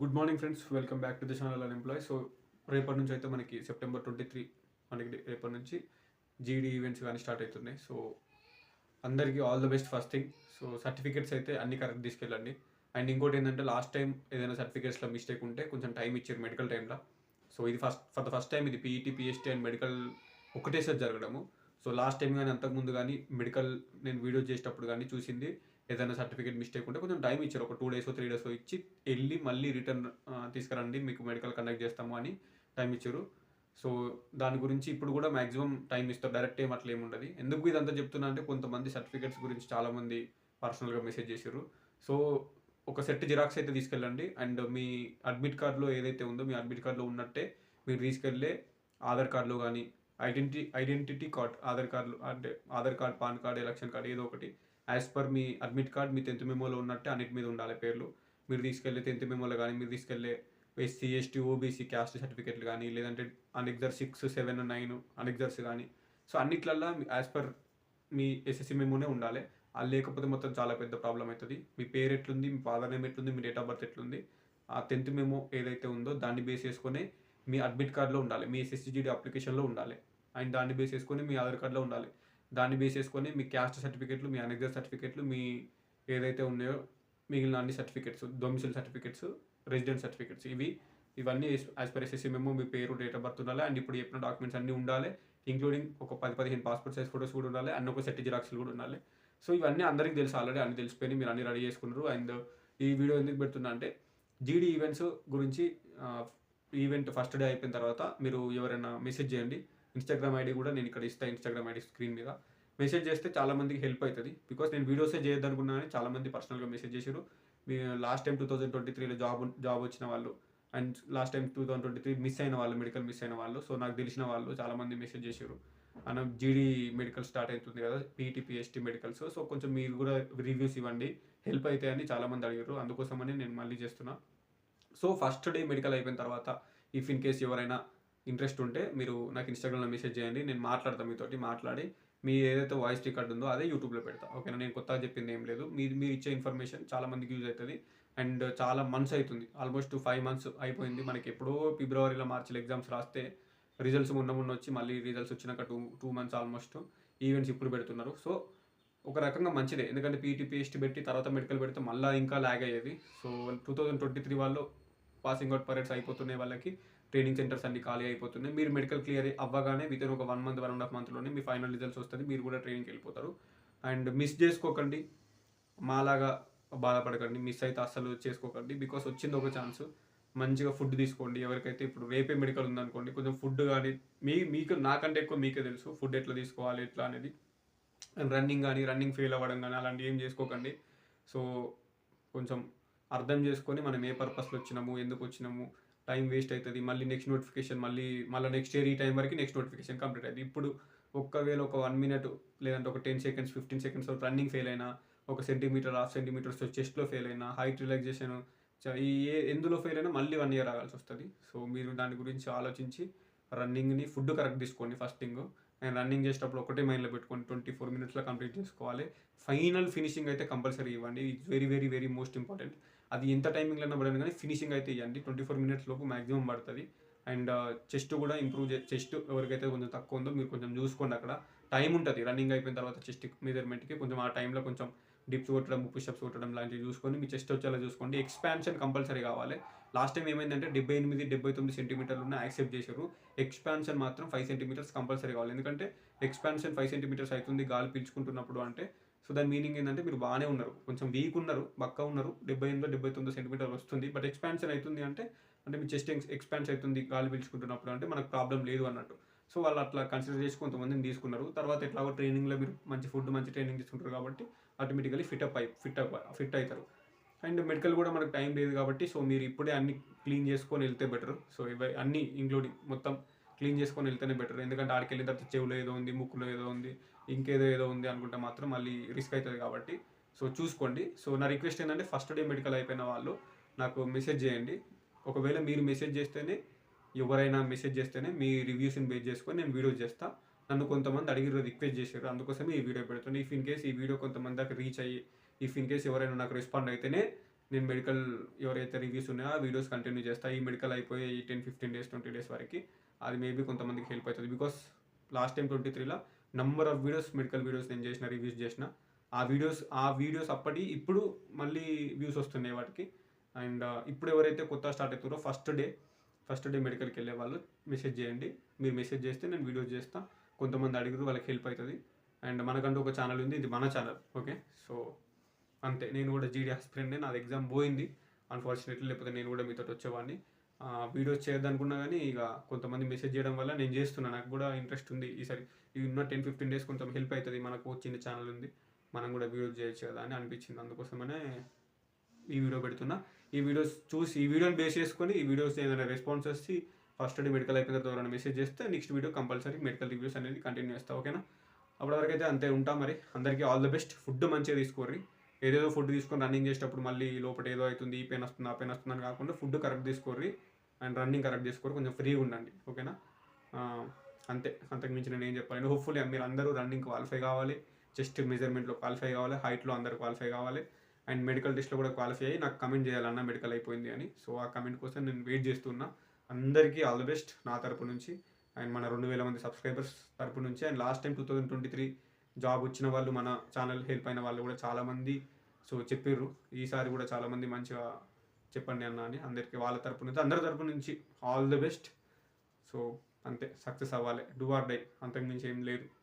Good morning friends welcome back to the channel and employ. So రేపటి నుంచి అయితే మనకి సెప్టెంబర్ ట్వంటీ త్రీ మనకి రేపటి నుంచి జీడీ ఈవెంట్స్ కానీ స్టార్ట్ అవుతున్నాయి. సో అందరికీ all the best first thing so certificates అయితే అన్ని కరెక్ట్ తీసుకెళ్ళండి. అండ్ ఇంకోటి ఏంటంటే లాస్ట్ టైం ఏదైనా సర్టిఫికేట్స్లో మిస్టేక్ ఉంటే కొంచెం టైం ఇచ్చారు మెడికల్ టైంలో సో ఇది first for the first time ఇది పీఈటీ పిఎస్టీ అండ్ మెడికల్ ఒకటేసారి జరగడము. సో లాస్ట్ టైం కానీ అంతకుముందు కానీ మెడికల్ నేను వీడియో చేసేటప్పుడు కానీ చూసింది ఏదైనా సర్టిఫికేట్ మిస్టేక్ ఉంటే కొంచెం టైం ఇచ్చారు. ఒక టూ డేస్ త్రీ డేస్ ఇచ్చి వెళ్ళి మళ్ళీ రిటర్న్ తీసుకురండి. మీకు మెడికల్ కండక్ట్ చేస్తాము అని టైం ఇచ్చారు. సో దాని గురించి ఇప్పుడు కూడా మాక్సిమం టైం ఇస్తారు. డైరెక్ట్ ఏం అట్లా ఏముండదు ఎందుకు ఇదంతా చెప్తున్నా అంటే కొంతమంది సర్టిఫికేట్స్ గురించి చాలామంది పర్సనల్గా మెసేజ్ చేశారు. సో ఒక సెట్ జిరాక్స్ అయితే తీసుకెళ్ళండి. అండ్ మీ అడ్మిట్ కార్డులో ఏదైతే ఉందో మీ అడ్మిట్ కార్డులో ఉన్నట్టే మీరు తీసుకెళ్ళే ఆధార్ కార్డులో కానీ identity identity card Aadhaar card అంటే Aadhaar card PAN card election card ఏదో ఒకటి యాజ్ పర్ మీ అడ్మిట్ కార్డ్ మీ టెన్త్ మెమోలో ఉన్నట్టే అన్నిటి మీద ఉండాలి పేర్లు. మీరు తీసుకెళ్ళే టెన్త్ మెమోలో కానీ మీరు తీసుకెళ్ళే ఎస్సీ ఎస్టీ ఓబీసీ క్యాస్ట్ సర్టిఫికేట్లు కానీ లేదంటే annexure six seven nine annexures కానీ సో అన్నిట్లల్లో యాజ్ పర్ మీ ఎస్ఎస్సి మెమోనే ఉండాలి. అది లేకపోతే మొత్తం చాలా పెద్ద ప్రాబ్లం అవుతుంది మీ పేరు ఎట్లుంది మీ ఫాదర్ నేమ్ ఎట్లుంది మీ డేట్ ఆఫ్ బర్త్ ఎట్లుంది ఆ టెన్త్ మెమో ఏదైతే ఉందో దాన్ని బేస్ చేసుకొని మీ అడ్మిట్ కార్డులో ఉండాలి. మీ ఎస్ఎస్సిజిడి అప్లికేషన్లో ఉండాలి. అండ్ దాన్ని బేస్ చేసుకొని మీ ఆధార్ కార్డులో ఉండాలి. దాన్ని బేస్ చేసుకొని మీ క్యాస్ట్ సర్టిఫికేట్లు మీ అనెగ్జర్ సర్టిఫికేట్లు మీ ఏదైతే ఉన్నాయో మిగిలిన అన్ని certificates domicile certificates resident certificates ఇవి ఇవన్నీ యాజ్ పర్ ఎస్ఎస్సీ మేము మీ పేరు డేట్ ఆఫ్ బర్త్ ఉండాలి. అండ్ ఇప్పుడు చెప్పిన డాక్యుమెంట్స్ అన్నీ ఉండాలి. ఇంక్లూడింగ్ ఒక పది పదిహేను పాస్పోర్ట్ సైజ్ ఫోటోస్ కూడా ఉండాలి. అన్ని ఒక సెట్ జిరాక్స్లు కూడా ఉండాలి. సో ఇవన్నీ అందరికీ తెలుసు ఆల్రెడీ అన్ని తెలిసిపోయి మీరు అన్ని రెడీ చేసుకున్నారు. అండ్ ఈ వీడియో ఎందుకు పెడుతున్నా అంటే జీడీ ఈవెంట్స్ గురించి ఈవెంట్ ఫస్ట్ డే అయిపోయిన తర్వాత మీరు ఎవరైనా మెసేజ్ చేయండి. ఇన్స్టాగ్రామ్ ఐడి కూడా నేను ఇక్కడ ఇస్తాను ఇన్స్టాగ్రామ్ ఐడి స్క్రీన్ మీద. మెసేజ్ చేస్తే చాలా మందికి హెల్ప్ అవుతుంది బికాస్ నేను వీడియోసే చేయొద్దనుకున్నానని చాలా మంది పర్సనల్గా మెసేజ్ చేశారు. మీ last time two thousand twenty త్రీలో జాబ్ జాబ్ వచ్చిన వాళ్ళు and last time two thousand twenty three miss అయిన వాళ్ళు మెడికల్ మిస్ అయిన వాళ్ళు. సో నాకు తెలిసిన వాళ్ళు చాలా మంది మెసేజ్ చేశారు. అన్న జీడీ మెడికల్ స్టార్ట్ అవుతుంది కదా పీటీ మెడికల్స్ సో కొంచెం మీరు కూడా రివ్యూస్ ఇవ్వండి. హెల్ప్ అవుతాయని చాలా మంది అడిగారు. అందుకోసమని నేను మళ్ళీ చేస్తున్నా. సో ఫస్ట్ డే మెడికల్ అయిపోయిన తర్వాత ఇఫ్ ఇన్ కేస్ ఎవరైనా ఇంట్రెస్ట్ ఉంటే మీరు నాకు ఇన్స్టాగ్రామ్లో మెసేజ్ చేయండి నేను మాట్లాడతాను మీతోటి మాట్లాడి మీ ఏదైతే వాయిస్ రికార్డ్ ఉందో అదే యూట్యూబ్లో పెడతా. ఓకేనా? నేను కొత్తగా చెప్పింది ఏం లేదు. మీరు మీరు ఇచ్చే ఇన్ఫర్మేషన్ చాలా మందికి యూజ్ అవుతుంది. అండ్ చాలా మంత్స్ అవుతుంది. ఆల్మోస్ట్ ఫైవ్ మంత్స్ అయిపోయింది. మనకి ఎప్పుడో ఫిబ్రవరిలో మార్చిలో ఎగ్జామ్స్ రాస్తే రిజల్ట్స్ మొన్న మొన్న వచ్చి మళ్ళీ రిజల్ట్స్ వచ్చినాక two two months almost events ఇప్పుడు పెడుతున్నారు. సో ఒక రకంగా మంచిదే. ఎందుకంటే పీటీ పెట్టి తర్వాత మెడికల్ పెడితే మళ్ళీ ఇంకా ల్యాగ్ అయ్యేది. So two thousand twenty three వాళ్ళు పాసింగ్ అవుట్ పరేడ్స్ అయిపోతున్నాయి వాళ్ళకి. ట్రైనింగ్ సెంటర్స్ అన్ని ఖాళీ అయిపోతున్నాయి. మీరు మెడికల్ క్లియర్ అవ్వగానే వితిన్ ఒక one month one and half మంత్లోనే మీ ఫైనల్ రిజల్ట్స్ వస్తుంది మీరు కూడా ట్రైనింగ్కి వెళ్ళిపోతారు. అండ్ మిస్ చేసుకోకండి. మాలాగా బాధపడకండి. మిస్ అయితే అస్సలు చేసుకోకండి. బికాస్ వచ్చింది ఒక ఛాన్స్ మంచిగా ఫుడ్ తీసుకోండి. ఎవరికైతే ఇప్పుడు రేపే మెడికల్ ఉందనుకోండి కొంచెం ఫుడ్ కానీ మీ మీకు నాకంటే ఎక్కువ మీకే తెలుసు. ఫుడ్ ఎట్లా తీసుకోవాలి ఎట్లా అనేది. అండ్ రన్నింగ్ కానీ రన్నింగ్ ఫెయిల్ అవ్వడం కానీ అలాంటివి ఏం చేసుకోకండి. సో కొంచెం అర్థం చేసుకొని మనం ఏ పర్పస్లో వచ్చినాము ఎందుకు వచ్చినాము టైం వేస్ట్ అవుతుంది మళ్ళీ నెక్స్ట్ నోటిఫికేషన్ మళ్ళీ మళ్ళీ నెక్స్ట్ ఇయర్ ఈ టైం వరకు నెక్స్ట్ నోటిఫికేషన్ కంప్లీట్ అయింది ఇప్పుడు ఒక్కవేళ ఒక వన్ మినిట్ లేదంటే ఒక ten seconds fifteen seconds running fail అయినా ఒక సెంటీమీటర్ హాఫ్ సెంటీమీటర్స్ చెస్ట్లో ఫెయిల్ అయినా హైట్ రిలాక్సేషన్ ఈ ఏ ఎందులో ఫెయిల్ అయినా మళ్ళీ వన్ ఇయర్ ఆగాల్సి వస్తుంది. సో మీరు దాని గురించి ఆలోచించి రన్నింగ్ని ఫుడ్ కరెక్ట్ తీసుకోండి ఫస్ట్ థింగ్. అండ్ రన్నింగ్ చేసేటప్పుడు ఒకటే మైండ్లో పెట్టుకొని ట్వంటీ ఫోర్ మినిట్స్లో కంప్లీట్ చేసుకోవాలి. ఫైనల్ ఫినిషింగ్ అయితే కంపల్సరీ ఇవ్వండి. It's very very very most important. అది ఎంత టైమింగ్లో పడను కానీ ఫినిషింగ్ అయితే ఇవ్వండి ట్వంటీ ఫోర్ మినిట్స్ లోపు మాక్సిమం పడుతుంది. అండ్ uh, చెస్ట్ కూడా ఇంప్రూవ్ చే చెస్ట్ ఎవరికైతే కొంచెం తక్కువ ఉందో మీరు కొంచెం చూసుకోండి అక్కడ. టైం ఉంటుంది. రన్నింగ్ అయిపోయిన తర్వాత చెస్ట్ మెజర్మెంట్కి కొంచెం ఆ టైంలో కొంచెం డిప్స్ కొట్టడం పుషప్స్ కొట్టడం లాంటివి చూసుకొని మీ చెస్ట్ వచ్చేలా చూసుకోండి. ఎక్స్పాన్షన్ కంపల్సరీ కావాలి. లాస్ట్ టైం ఏమైందంటే డెబ్బై ఎనిమిది డెబ్బై తొమ్మిది సెంటీమీటర్లు ఉన్న యాక్సెప్ట్ చేశారు. ఎక్స్పాన్షన్ మాత్రం ఫైవ్ సెంటీమీటర్స్ కంపల్సరీ కావాలి. ఎందుకంటే ఎక్స్పాన్షన్ ఫైవ్ సెంటీమీటర్స్ అవుతుంది. గాలి పీల్చుకుంటున్నప్పుడు అంటే సో దాని మీనింగ్ ఏంటంటే మీరు బాగానే ఉన్నారు. కొంచెం వీక్ ఉన్నారు బక్క ఉన్నారు. డెబ్బై ఎనిమిది డెబ్బై తొమ్మిది సెంటీమీటర్ వస్తుంది. బట్ ఎక్స్పాన్షన్ అవుతుంది అంటే అంటే మీ చెస్ట్ ఎక్స్పాన్స్ అవుతుంది గాలి పీల్చుకుంటున్నప్పుడు అంటే మనకు ప్రాబ్లం లేదు అన్నట్టు. సో వాళ్ళు అట్లా కన్సిడర్ చేసి కొంతమందిని తీసుకున్నారు. తర్వాత ఎట్లాగో ట్రైనింగ్లో మీరు మంచి ఫుడ్ మంచి ట్రైనింగ్ తీసుకుంటారు కాబట్టి ఆటోమేటికలీ ఫిట్ అప్ అయి ఫిట్ అప్ ఫిట్ అవుతారు. అండ్ మెడికల్ కూడా మనకు టైం లేదు కాబట్టి సో మీరు ఇప్పుడే అన్ని క్లీన్ చేసుకొని వెళ్తే బెటర్ సో ఇవి అన్ని ఇంక్లూడింగ్ మొత్తం క్లీన్ చేసుకొని వెళ్తేనే బెటర్. ఎందుకంటే ఆడికి వెళ్ళిన తర్వాత చెవులో ఏదో ఉంది ముక్కులో ఏదో ఉంది ఇంకేదో ఏదో ఉంది అనుకుంటే మాత్రం మళ్ళీ రిస్క్ అవుతుంది కాబట్టి. సో చూసుకోండి. సో నా రిక్వెస్ట్ ఏంటంటే ఫస్ట్ డే మెడికల్ అయిపోయిన వాళ్ళు నాకు మెసేజ్ చేయండి. ఒకవేళ మీరు మెసేజ్ చేస్తేనే ఎవరైనా మెసేజ్ చేస్తేనే మీ రివ్యూస్ని బేస్ చేసుకొని నేను వీడియో చేస్తాను నన్ను కొంతమంది అడిగిరు రిక్వెస్ట్ చేశారు అందుకోసమే ఈ వీడియో పెడుతున్నాను ఇఫ్ ఇన్ కేస్ ఈ వీడియో కొంతమంది దాకా రీచ్ అయ్యి ఇఫ్ ఇన్ కేస్ ఎవరైనా నాకు రెస్పాండ్ అయితేనే నేను మెడికల్ ఎవరైతే రివ్యూస్ ఉన్నాయో ఆ వీడియోస్ కంటిన్యూ చేస్తా. ఈ మెడికల్ అయిపోయి ten fifteen days twenty days వరకు. అది మేబీ కొంతమందికి హెల్ప్ అవుతుంది. బికాస్ లాస్ట్ టైం ట్వంటీ త్రీలో number of videos medical videos నేను చేసిన రివ్యూస్ చేసిన ఆ వీడియోస్ ఆ వీడియోస్ అప్పటి ఇప్పుడు మళ్ళీ వ్యూస్ వస్తున్నాయి వాటికి. అండ్ uh, ఇప్పుడు ఎవరైతే కొత్త స్టార్ట్ అవుతారో ఫస్ట్ డే ఫస్ట్ డే మెడికల్కి వెళ్ళే వాళ్ళు మెసేజ్ చేయండి. మీరు మెసేజ్ చేస్తే నేను వీడియోస్ చేస్తా. కొంతమంది అడిగారు వాళ్ళకి హెల్ప్ అవుతుంది. అండ్ మనకంటూ ఒక ఛానల్ ఉంది. ఇది మన ఛానల్ ఓకే సో అంతే. నేను కూడా జీడీ ఆస్పిరెంట్ నాది ఎగ్జామ్ పోయింది. అన్ఫార్చునేట్లీ లేకపోతే నేను కూడా మీతో వచ్చేవాడిని. వీడియోస్ చేయొద్దనుకున్నా కానీ ఇక కొంతమంది మెసేజ్ చేయడం వల్ల నేను చేస్తున్నా. నాకు కూడా ఇంట్రెస్ట్ ఉంది. ఈసారి ఈ ఉన్న టెన్ ఫిఫ్టీన్ డేస్ కొంచెం హెల్ప్ అవుతుంది మనకు చిన్న ఛానల్ ఉంది. మనం కూడా వీడియోస్ చేయొచ్చు కదా అని అనిపించింది. అందుకోసమనే ఈ వీడియో పెడుతున్నా. ఈ వీడియోస్ చూసి ఈ వీడియోని బేస్ చేసుకొని ఈ వీడియోస్ ఏదైనా రెస్పాన్స్ వచ్చి ఫస్ట్ డే మెడికల్ అయిపోయిన తర్వాత ఎవరైనా మెసేజ్ చేస్తే next video compulsory medical reviews అనేది కంటిన్యూ చేస్తా. ఓకేనా అప్పటివరకు అయితే అంతే ఉంటా మరి. అందరికీ ఆల్ ద బెస్ట్ ఫుడ్ మంచిగా తీసుకోర్రి. ఏదేదో ఫుడ్ తీసుకొని రన్నింగ్ చేసేటప్పుడు మళ్ళీ లోపల ఏదో అవుతుంది ఈ పెయిన్ వస్తుంది ఆ పెయిన్ వస్తుంది అని కాకుండా ఫుడ్ కరెక్ట్ తీసుకోర్రి అండ్ రన్నింగ్ కరెక్ట్ చేసుకోరు కొంచెం ఫ్రీగా ఉండండి ఓకేనా? అంతే. అంతకు మించి నేను ఏం చెప్పాలి హోప్ఫుల్లీ మీరు అందరూ రన్నింగ్ క్వాలిఫై కావాలి. చెస్ట్ మెజర్మెంట్లో క్వాలిఫై కావాలి హైట్లో అందరూ క్వాలిఫై కావాలి. అండ్ మెడికల్ టెస్ట్లో కూడా క్వాలిఫై అయ్యి నాకు కమెంట్ చేయాలన్న మెడికల్ అయిపోయింది అని. సో ఆ కమెంట్ కోసం నేను వెయిట్ చేస్తున్నా. అందరికీ ఆల్ ద బెస్ట్ నా తరపు నుంచి. అండ్ మన రెండు వేల మంది సబ్స్క్రైబర్స్ తరపు నుంచి. And last time two thousand twenty three job వచ్చిన వాళ్ళు మన ఛానల్ హెల్ప్ అయిన వాళ్ళు కూడా చాలామంది. సో చెప్పిర్రు. ఈసారి కూడా చాలామంది మంచిగా చెప్పండి అన్న అని అందరికీ వాళ్ళ తరపు నుంచి అందరి తరపు నుంచి ఆల్ ద బెస్ట్. సో అంతే సక్సెస్ అవ్వాలి. Do or die. అంతకుమించి ఏం లేదు.